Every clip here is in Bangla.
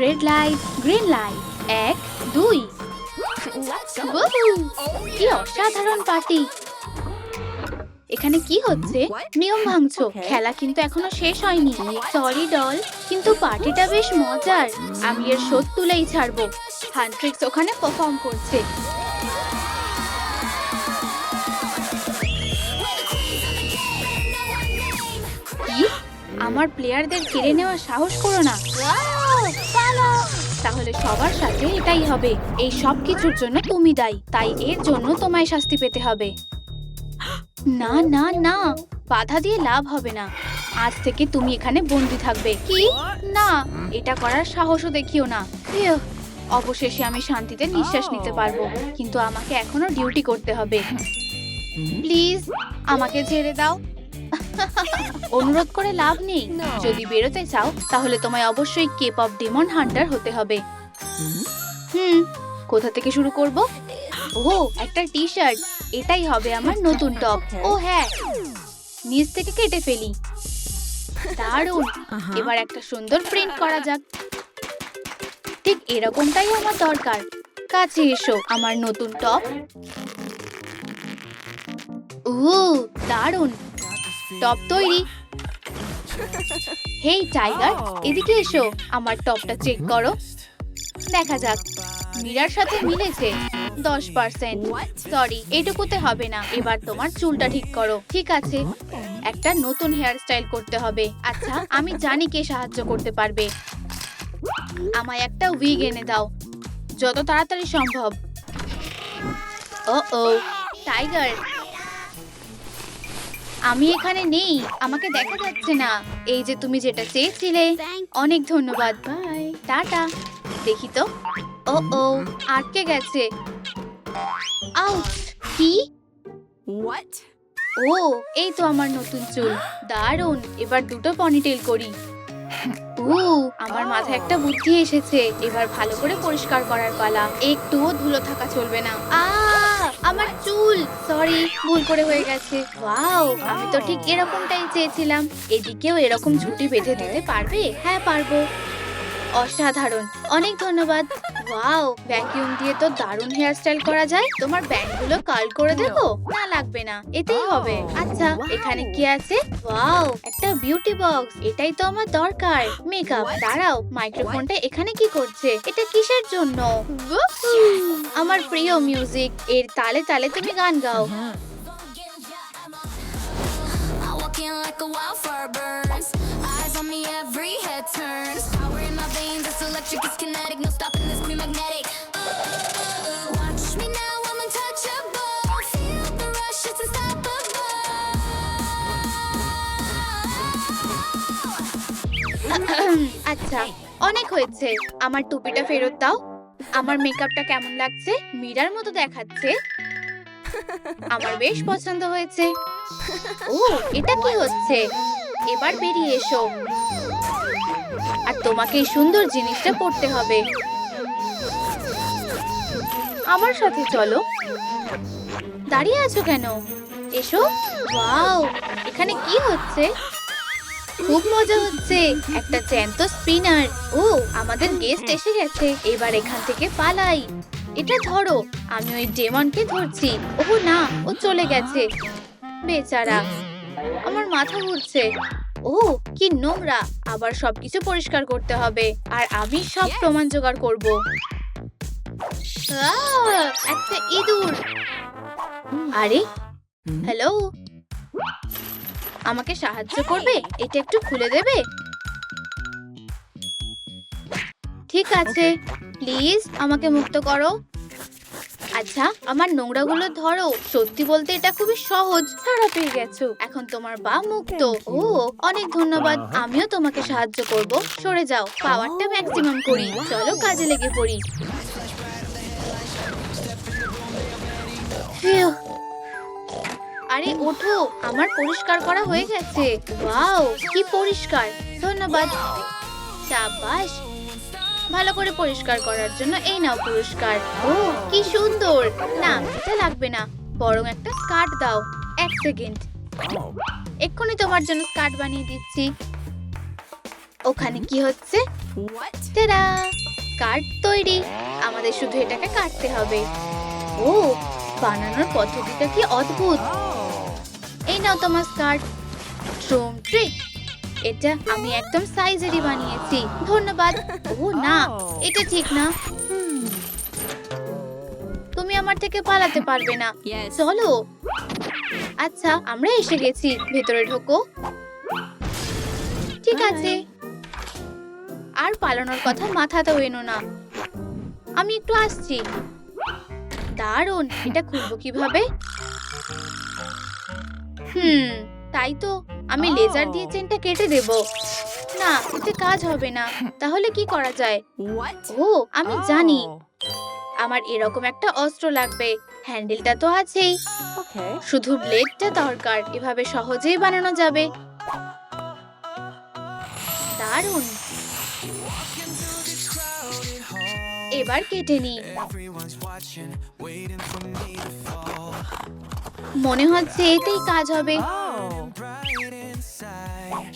রেড লাইট গ্রিন লাইট এক দুই! কি অসাধারণ পার্টি এখানে কি হচ্ছে? নিয়ম ভাঙছো। খেলা কিন্তু এখনও শেষ হয়নি। সরি ডল কিন্তু পার্টিটা বেশ মজার। আমি এর শোধ তুলেই ছাড়বো। হান্ট্রিক্স ওখানে পারফর্ম করছে। আমার প্লেয়ারদের কেড়ে নেওয়ার সাহস করো না। তাহলে সবার সাথে এটাই হবে। এই সব কিছুর জন্য তুমি দায়ী। তাই এর জন্য তোমায় শাস্তি পেতে হবে। না না না। বাধা দিয়ে লাভ হবে না। আজ থেকে তুমি এখানে বন্দি থাকবে। কি? না। এটা করার সাহসও দেখিও না। অবশেষে আমি শান্তিতে নিঃশ্বাস নিতে পারব। কিন্তু আমাকে এখনও ডিউটি করতে হবে। প্লিজ আমাকে ছেড়ে দাও। অনুরোধ করে লাভ নেই। যদি বেরোতে চাও তাহলে তোমায় অবশ্যই কেপ অফ ডেমন হান্টার হতে হবে। হুম কোথা থেকে শুরু করব? ও একটা টি শার্ট এটাই হবে আমার নতুন টপ। ও হ্যাঁ নিচ থেকে কেটে ফেলি। দারুণ। এবার একটা সুন্দর প্রিন্ট করা যাক। ঠিক এরকমটাই আমার দরকার। কাছে এসো আমার নতুন টপ। ও দারুণ। টপ তৈরি। হেই, টাইগার, এদিকে এসো, আমার টপটা চেক করো। দেখা যাক, মিরার সাথে মিলেছে দশ পার্সেন্ট। সরি এটুকুতে হবে না, এবার তোমার চুলটা ঠিক করো, ঠিক আছে? একটা নতুন হেয়ার স্টাইল করতে হবে। আচ্ছা আমি জানি কে সাহায্য করতে পারবে। আমায় একটা উইগ এনে দাও, যত তাড়াতাড়ি সম্ভব। ও ও টাইগার আমি এখানে নেই আমাকে দেখা যাচ্ছে না। এই যে তুমি যেটা চেয়েছিলে। অনেক ধন্যবাদ বাই টাটা। দেখি তো। ও ও আটকে গেছে। কি? ও এই তো আমার নতুন চুল। দারুণ এবার দুটো পনিটেল করি। ও আমার মাথায় একটা বুদ্ধি এসেছে। এবার ভালো করে পরিষ্কার করার পালা। একটুও ধুলো থাকা চলবে না। আ সরি ভুল করে হয়ে গেছে। ওয়াও আমি তো ঠিক এরকমটাই চেয়েছিলাম। এদিকেও এরকম ছুটি বেঁধে দিতে পারবে? হ্যাঁ পারব। অসাধারণ। অনেক ধন্যবাদ। ওয়াও ভ্যাকিউম দিয়ে তো দারুণ হেয়ার স্টাইল করা যায়। তোমার ব্যান্ডগুলো কাল করে দেবো না লাগবে না এতেই হবে। আচ্ছা এখানে কি আছে? ওয়াও একটা বিউটি বক্স এটাই তো আমার দরকার। মেকআপ দাঁড়াও মাইক্রোফোনটা এখানে কি করছে? এটা কিসের জন্য? আমার প্রিয় মিউজিক এর তালে তালে তুমি গান গাও। Walk like a wildfire burns. On me, every head turns. Power in my veins, it's electric, it's kinetic. No stopping this magnetic. Me unstoppable. আচ্ছা অনেক হয়েছে আমার টুপিটা ফেরত দাও আমার মেকআপটা কেমন লাগছে মিরার মতো দেখাচ্ছে আমার বেশ পছন্দ হয়েছে ও এটা কি হচ্ছে এবার বেরিয়ে এসো। আর তোমাকে এই সুন্দর জিনিসটা পড়তে হবে। আমার সাথে চলো। দাঁড়িয়ে আছো কেন? এসো। ওয়াও, এখানে কি হচ্ছে? খুব মজা হচ্ছে। একটা জ্যান্ত স্পিনার। ও, আমাদের গেস্ট এসে গেছে। এবার এখান থেকে পালাই। এটা ধরো, আমি ওই ডেমনকে ধরছি। ও না, ও চলে গেছে। বেচারা আমার মাথা ঘুরছে। ও কি নোংরা। আবার সবকিছু পরিষ্কার করতে হবে। আর আমি সব প্রমাণ জোগাড় করব। একটা ইঁদুর। আরে হ্যালো? আমাকে সাহায্য করবে? এটা একটু খুলে দেবে? ঠিক আছে। প্লিজ আমাকে মুক্ত করো। আচ্ছা আমার নোংরাগুলো ধরো সত্যি বলতে এটা খুবই সহজ। ছাড়া পেয়ে গেছো। এখন তোমার বা মুক্ত। ও অনেক ধন্যবাদ। আমিও তোমাকে সাহায্য করব। সরে যাও পাওয়ারটা ম্যাক্সিমাম করি। চলো কাজে লেগে পড়ি। আরে ওঠো আমার পরিষ্কার করা হয়ে গেছে। ওয়াও কি পরিষ্কার। ধন্যবাদ। সাবাস ভালো করে পরিষ্কার করার জন্য এই নাও পুরস্কার। কি সুন্দর! না এটা লাগবে না। বরং একটা স্কার্ট দাও এক সেকেন্ড। এক্ষুনি তোমার জন্য স্কার্ট বানিয়ে দিচ্ছি। ওখানে কি হচ্ছে? কার্ড তৈরি। আমাদের শুধু এটাকে কাটতে হবে। ও বানানোর পদ্ধতিটা কি অদ্ভুত. এই নাও তোমার স্কার্ট। ট্রুম ট্রিক এটা আমি একদম সাইজেরই বানিয়েছি। ধন্যবাদ। ও না এটা ঠিক না. তুমি আমার থেকে পালাতে পারবে না। চলো। আচ্ছা আমরা এসে গেছি। ভেতরে ঢোকো। ঠিক আছে। আর পালানোর কথা মাথাতেও এনো না। আমি একটু আসছি। দারুণ এটা খুলবো কীভাবে? হুম। তাই তো আমি লেজার দিয়ে চেনটা কেটে দেব। না এতে কাজ হবে না। তাহলে কি করা যায়? ও আমি জানি. আমার এরকম একটা অস্ত্র লাগবে। হ্যান্ডেলটা তো আছেই। শুধু ব্লেডটা দরকার। এভাবে সহজেই বানানো যাবে। দারুণ। এবার কেটে নি মনে হচ্ছে এতেই কাজ হবে.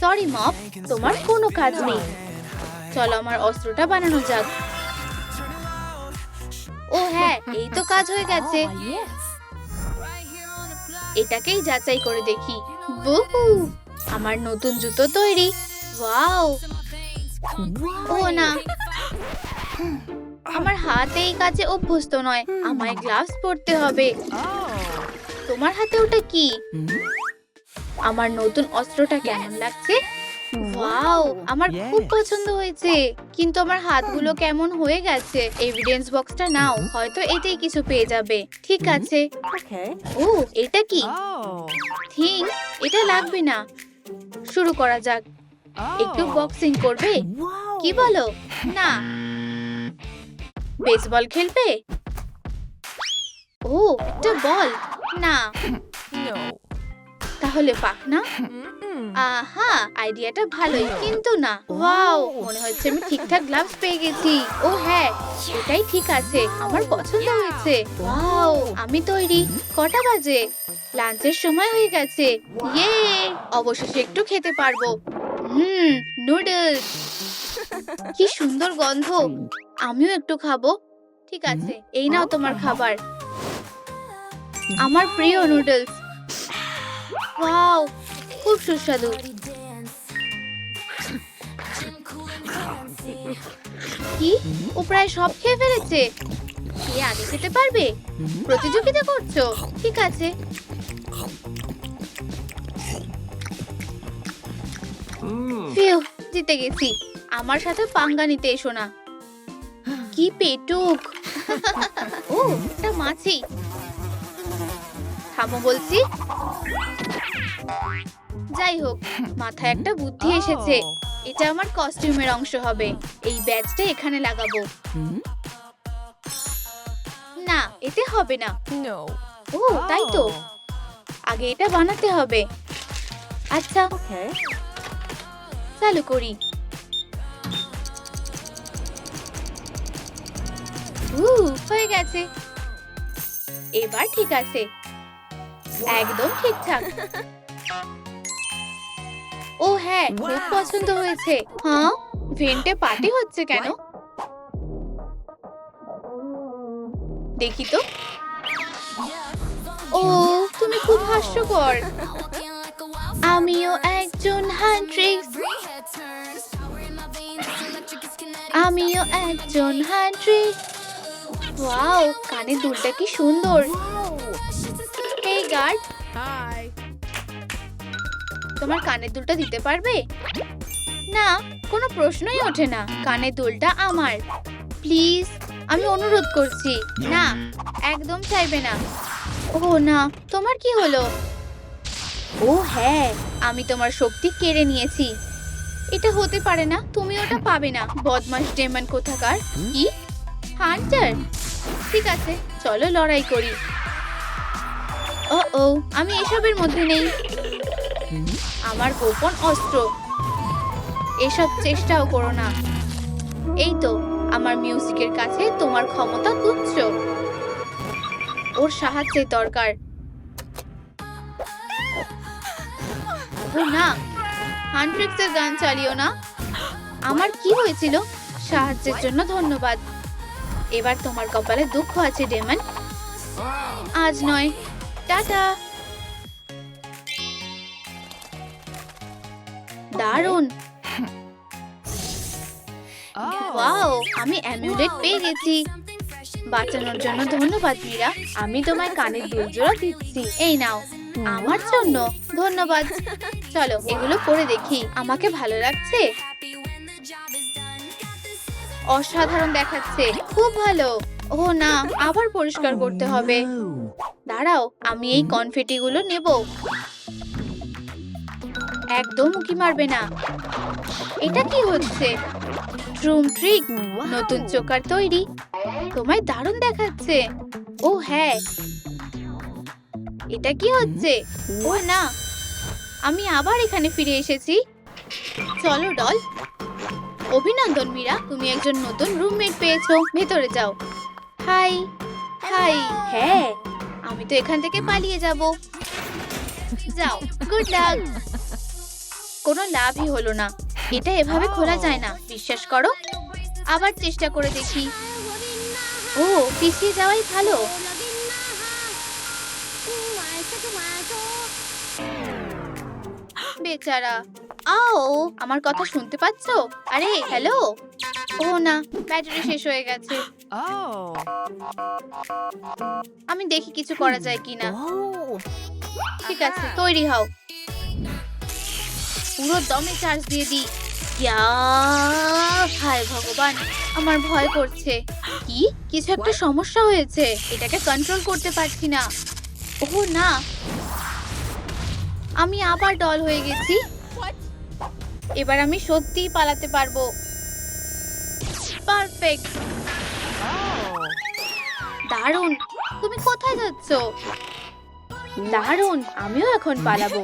সরি মপ তোমার কোনো কাজ নেই। চলো আমার অস্ত্রটা বানানো যাক। ও হ্যাঁ এই তো কাজ হয়ে গেছে। Oh, এটাকেই যাচাই করে দেখি। বহু আমার নতুন জুতো তৈরি। ওয়াও। ও না। আমার হাত এই কাজে অভ্যস্ত নয় আমায় গ্লাভস পরতে হবে। Oh. তোমার হাতে ওটা কি? Hmm? আমার নতুন অস্ত্রটা কেমন লাগছে? ওয়াও আমার খুব পছন্দ হয়েছে। কিন্তু আমার হাতগুলো কেমন হয়ে গেছে? এভিডেন্স বক্সটা নাও হয়তো এতেই কিছু পেয়ে যাবে। ঠিক আছে। Okay. ও এটা কি? Oh. থিং এটা লাগবে না। শুরু করা যাক। একটু Oh. বক্সিং করবে কি বলো? না। বেসবল খেলবে? ও একটা বল। না। তাহলে পাক না? আহা আইডিয়াটা ভালোই কিন্তু না। ওয়াও মনে হচ্ছে আমি ঠিকঠাক গ্লাভস পেয়ে গেছি। ও হ্যাঁ এটাই ঠিক আছে আমার পছন্দ হয়েছে। ওয়াও আমি তৈরি কটা বাজে? লাঞ্চের সময় হয়ে গেছে। ইয়ে অবশেষে একটু খেতে পারব। Hmm noodles. কি সুন্দর গন্ধ। আমিও একটু খাব। ঠিক আছে এই নাও তোমার খাবার। আমার প্রিয় নুডলস ওয়াও খুব সুস্বাদু। কি? ও প্রায় সব খেয়ে ফেলেছে। কে আগে খেতে পারবে? প্রতিযোগিতা করছ? ঠিক আছে। জিতে গেছি। আমার সাথে পাঙ্গা নিতে এসো না। কি পেটুক। ও একটা মাছি। থামো বলছি। যাই হোক মাথায় একটা বুদ্ধি এসেছে. এটা আমার কস্টিউমের অংশ হবে। এই ব্যাজটা এখানে লাগাবো? না এতে হবে না। ও তাই তো। Oh. আগে এটা বানাতে হবে। আচ্ছা। চালু করি। হয়ে গেছে। এবার ঠিক আছে। একদম ঠিকঠাক। ও হ্যাঁ খুব পছন্দ হয়েছে। হ্যাঁ? ভেন্টে পার্টি হচ্ছে কেন? দেখি তো। ও তুমি খুব হাস্যকর। আমিও একজন হান্ট্রিক্স আমিও একজন হান্ট্রিক্স ওয়াও কানের দুলটা কি সুন্দর। এই গার্ড Hi. তোমার কানের দুলটা দিতে পারবে? না কোনো প্রশ্নই ওঠে না। কানের দুলটা আমার। প্লিজ আমি অনুরোধ করছি। না একদম চাইবে না। ও না তোমার কি হলো? ও হ্যাঁ আমি তোমার শক্তি কেড়ে নিয়েছি। এটা হতে পারে না তুমি ওটা পাবে না। বদমাস ডেমন কোথাকার? কি? হান্টার ঠিক আছে, চলো লড়াই করি। ও ও আমি এসবের মধ্যে নেই। আমার গোপন অস্ত্র। এসব চেষ্টাও করো না। এই তো, আমার মিউজিকের কাছে তোমার ক্ষমতা তুচ্ছ। ওর সাহায্যের দরকার। ও না হান্ড্রেক্সের গান চালিও না। আমার কি হয়েছিল? সাহায্যের জন্য ধন্যবাদ। এবার তোমার কপালে দুঃখ আছে, ডেমন। আজ নয়। টাটা। দারুণ. ওয়াও, আমি অ্যামিউলেট পেয়ে গেছি। বাঁচানোর জন্য ধন্যবাদ, মীরা। আমি তোমায় কানের দুল জোড়া দিচ্ছি। এই নাও। আমার জন্য। ধন্যবাদ। চলো, এগুলো পরে দেখি। আমাকে ভালো লাগছে? অসাধারণ দেখাচ্ছে। খুব ভালো। ও না আবার পরিষ্কার করতে হবে। দাঁড়াও আমি এই কনফেটি গুলো নেব। একদম উকি মারবে না। এটা কি হচ্ছে? ট্রুম ট্রিক নতুন চোকার তৈরি। তোমায় দারুণ দেখাচ্ছে। ও হ্যাঁ। এটা কি হচ্ছে? ও না। আমি আবার এখানে ফিরে এসেছি। চলো ডল। অভিনন্দন, মীরা। তুমি একজন নতুন রুমমেট পেয়েছ। ভেতরে যাও। হাই হাই হ্যাঁ আমি তো এখান থেকে পালিয়ে যাব। যাও গুড লাক কোনো লাভই হলো না। এটা এভাবে খোলা যায় না, বিশ্বাস করো। আবার চেষ্টা করে দেখি। ও, পিছিয়ে যাওয়াই ভালো। বেচারা আও। আমার কথা শুনতে পাচ্ছ? আরে হ্যালো ও না ব্যাটারি শেষ হয়ে গেছে. আমি দেখি কিছু করা যায় কিনা. ঠিক আছে তৈরি হও। পুরো দমে চার্জ দিয়ে দিই। হায় ভগবান আমার ভয় করছে। কি? কিছু একটা সমস্যা হয়েছে। এটাকে কন্ট্রোল করতে পারছি না। ও না আমি আবার ডল হয়ে গেছি। এবার আমি সত্যিই পালাতে পারব। পারফেক্ট. দারুণ। তুমি কোথায় যাচ্ছ? দারুণ, আমিও এখন পালাবো।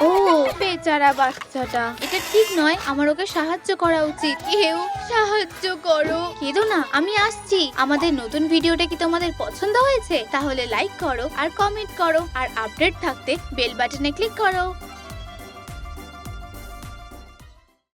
ও। বেচারা বাচ্চাটা। এটা ঠিক নয়, আমার ওকে সাহায্য করা উচিত। কেউ সাহায্য করো। কেঁদো না, আমি আসছি। আমাদের নতুন ভিডিওটা কি তোমাদের পছন্দ হয়েছে? তাহলে লাইক করো আর কমেন্ট করো। আর আপডেট থাকতে বেল বাটনে ক্লিক করো।